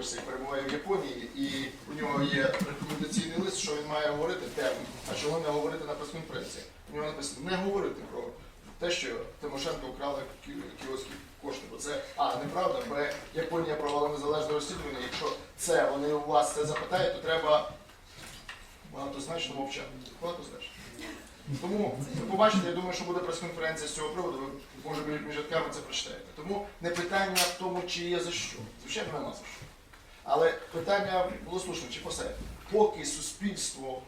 Янукович перебуває в Японії, і у нього є рекомендаційний лист, що він має говорити термін, а чого не говорити на прес-конференції. У нього написано не говорити про те, що Тимошенко вкрали кі- кіоські кошти. Бо це А, неправда, Б, Японія провела незалежне розслідування. Якщо це вони у вас це запитають, то треба багатозначно мовчати. Багатозначно. Тому ви побачите, я думаю, що буде прес-конференція з цього приводу, ви може між рядками це прочитаєте. Тому не питання в тому, чи є за що. Звичайно, нема за що. Але питання було слушне, чи посередньо. Поки суспільство,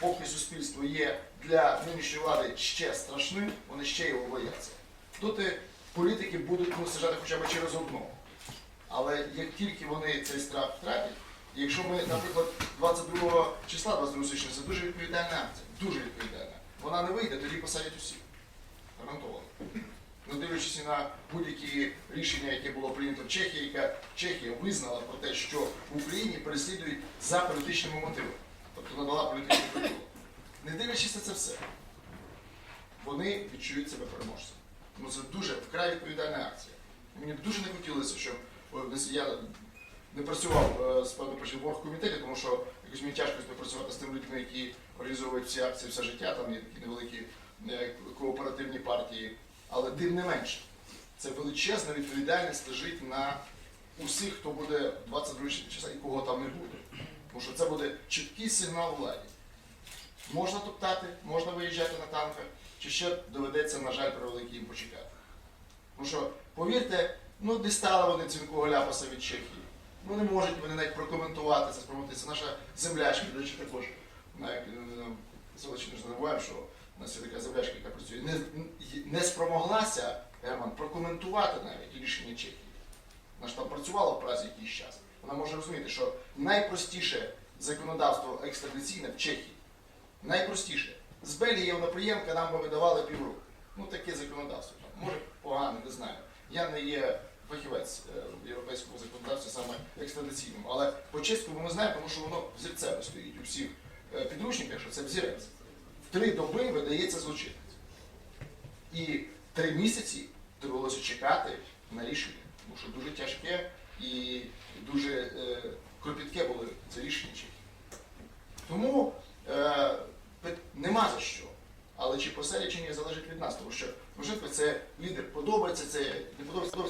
поки суспільство є для нинішньої влади ще страшним, вони ще його бояться. Тут політики будуть ну, сажати хоча б через одного. Але як тільки вони цей страх втратять, якщо ми, наприклад, 22 числа, 22 січня, це дуже відповідальна акція, дуже відповідальна. Вона не вийде, тоді посадять усіх. Гарантовано. Дивлячись на будь-які рішення, яке було прийнято в Чехії, яка Чехія визнала про те, що в Україні переслідують за політичними мотивами, тобто надала політичну притулок. Не дивлячись на це все, вони відчують себе переможцями. Тому це дуже вкрай відповідальна акція. Мені б дуже не хотілося, щоб я не працював е, з певним в оргкомітеті, тому що якось мені тяжко співпрацювати з тими людьми, які організовують всі акції все життя, там є такі невеликі е, кооперативні партії. Але тим не менше, це величезна відповідальність лежить на усіх, хто буде 22 числа і кого там не буде. Тому що це буде чіткий сигнал владі. Можна топтати, можна виїжджати на танках, чи ще доведеться, на жаль, превеликий їм почекати. Тому що, повірте, ну дістали вони цінкого ляпаса від Чехії. Ну не можуть вони навіть прокоментувати це, спробувати. Це наша землячка, до речі, також. Навіть Золочі не забуваємо, що у нас є така землячка, яка працює. Не, не спромоглася Герман прокоментувати навіть рішення Чехії. Вона ж там працювала в Празі якийсь час. Вона може розуміти, що найпростіше законодавство екстрадиційне в Чехії. Найпростіше. З Бельгії Євноприємка нам би видавали півроку. Ну таке законодавство. Може погане, не знаю. Я не є фахівець е, в європейському саме екстрадиційному. Але по чеському ми знаємо, тому що воно взірцево стоїть у всіх е, підручниках, що це взірець три доби видається злочинець. І три місяці довелося чекати на рішення, тому що дуже тяжке і дуже е, кропітке було це рішення. Тому е, нема за що. Але чи поселі, чи ні, залежить від нас, тому що Мошенко це лідер, подобається це, не подобається.